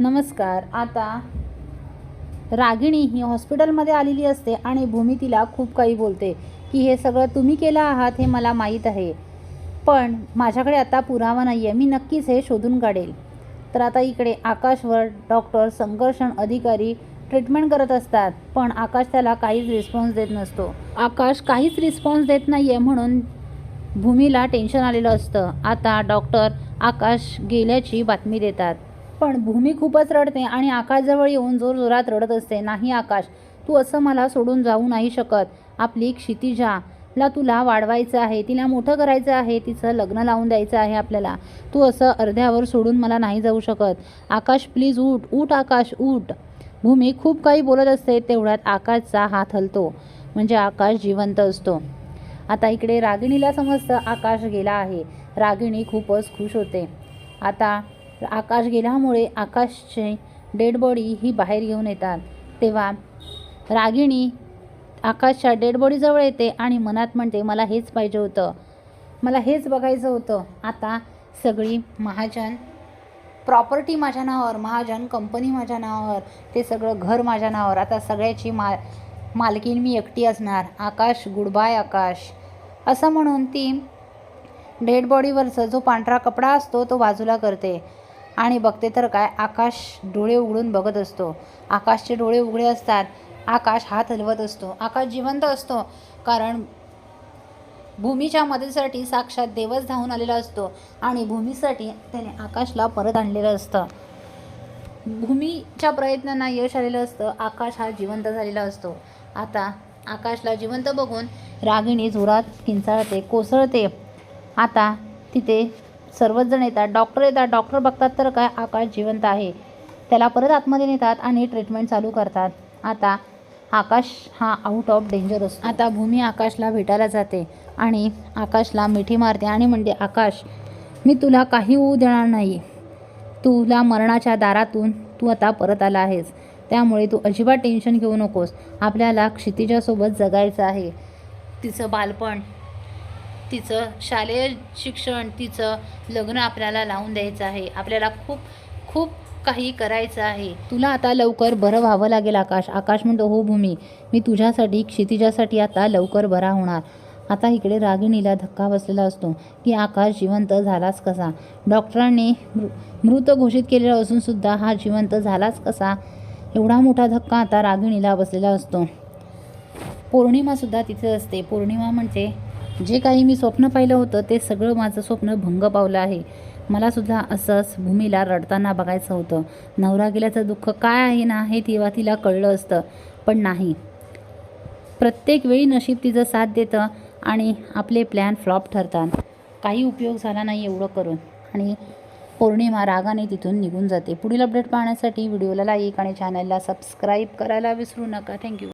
नमस्कार. आता रागिणी ही हॉस्पिटलमध्ये आलेली असते आणि भूमी तिला खूप काही बोलते की हे सगळं तुम्ही केलं आहात हे मला माहीत आहे. पण माझ्याकडे आता पुरावा नाही आहे मी नक्कीच हे शोधून काढेल. तर आता इकडे आकाशवर डॉक्टर संघर्षण अधिकारी ट्रीटमेंट करत असतात पण आकाश त्याला काहीच रिस्पॉन्स देत नसतो. आकाश काहीच रिस्पॉन्स देत नाही आहे म्हणून भूमीला टेन्शन आलेलं असतं. आता डॉक्टर आकाश गेल्याची बातमी देतात. पण भूमी खूपच रडते आणि आकाशजवळ येऊन जोरजोरात रडत असते. नाही आकाश तू असं मला सोडून जाऊ नाही शकत. आपली क्षितिजा ला तुला वाढवायचं आहे तिला मोठं करायचं आहे तिचं लग्न लावून द्यायचं आहे आपल्याला. तू असं अर्ध्यावर सोडून मला नाही जाऊ शकत. आकाश प्लीज उठ उठ आकाश उठ. भूमी खूप काही बोलत असते तेवढ्यात आकाशचा हात हलतो म्हणजे आकाश जिवंत असतो. आता इकडे रागिणीला समजतं आकाश गेला आहे. रागिणी खूपच खुश होते. आता आकाश गेल्यामुळे आकाशचे डेड बॉडी ही बाहेर घेऊन येतात. तेव्हा रागिणी आकाशच्या डेड बॉडीजवळ येते आणि मनात म्हणते मला हेच पाहिजे होतं. मला हेच बघायचं होतं. आता सगळी महाजन प्रॉपर्टी माझ्या नावावर महाजन कंपनी माझ्या नावावर ते सगळं घर माझ्या नावावर. आता सगळ्याची मा मालकीण मी एकटी असणार. Akash goodbye Akash. असं म्हणून ती डेड बॉडीवरचा जो पांढरा कपडा असतो तो बाजूला करते. आणि बघते तर काय आकाश डोळे उघडून बघत असतो. आकाशचे डोळे उघडे असतात. आकाश हात हलवत असतो. आकाश जिवंत असतो. कारण भूमीच्या मदतीसाठी साक्षात देवच धावून आलेला असतो आणि भूमीसाठी त्याने आकाशला परत आणलेलं असतं. भूमीच्या प्रयत्नांना यश आलेलं असतं. आकाश हा जिवंत झालेला असतो. आता आकाशला जिवंत बघून रागिणी जोरात किंचाळते कोसळते. आता तिथे सर्वच जण येतात. डॉक्टर येतात. डॉक्टर बघतात तर काय आकाश जिवंत आहे. त्याला परत आतमध्ये नेतात आणि ट्रीटमेंट चालू करतात. आता आकाश हा आऊट ऑफ डेंजर असतो. आता भूमी आकाशला भेटायला जाते आणि आकाशला मिठी मारते आणि म्हणते आकाश मी तुला काही होऊ देणार नाही. तुला मरणाच्या दारातून तू आता परत आला आहेस. त्यामुळे तू अजिबात टेन्शन घेऊ नकोस. आपल्याला क्षितिजासोबत जगायचं आहे. तिचं बालपण तिचं शालेय शिक्षण तिचं लग्न आपल्याला लावून द्यायचं आहे. आपल्याला खूप खूप काही करायचं आहे. तुला आता लवकर बरं व्हावं लागेल आकाश. आकाश म्हणतो हो भूमी मी तुझ्यासाठी क्षितिजासाठी आता लवकर बरा होणार. आता इकडे रागिणीला धक्का बसलेला असतो की आकाश जिवंत झालाच कसा? डॉक्टरांनी मृ मृत घोषित केलेला असूनसुद्धा हा जिवंत झालाच कसा? एवढा मोठा धक्का आता रागिणीला बसलेला असतो. पौर्णिमासुद्धा तिथे असते. पौर्णिमा म्हणजे जे काही मी स्वप्न पाहिलं होतं ते सगळं माझं स्वप्न भंग पावलं आहे. मलासुद्धा असंच भूमीला रडताना बघायचं होतं. नवरा गेल्याचं दुःख काय आहे ना हे तेव्हा तिला कळलं असतं पण नाही. प्रत्येक वेळी नशीब तिचं साथ देतं आणि आपले प्लॅन फ्लॉप ठरतात. काही उपयोग झाला नाही एवढं करून. आणि पौर्णिमा रागाने तिथून निघून जाते. पुढील अपडेट पाहण्यासाठी व्हिडिओला लाईक आणि चॅनलला सबस्क्राईब करायला विसरू नका. थँक्यू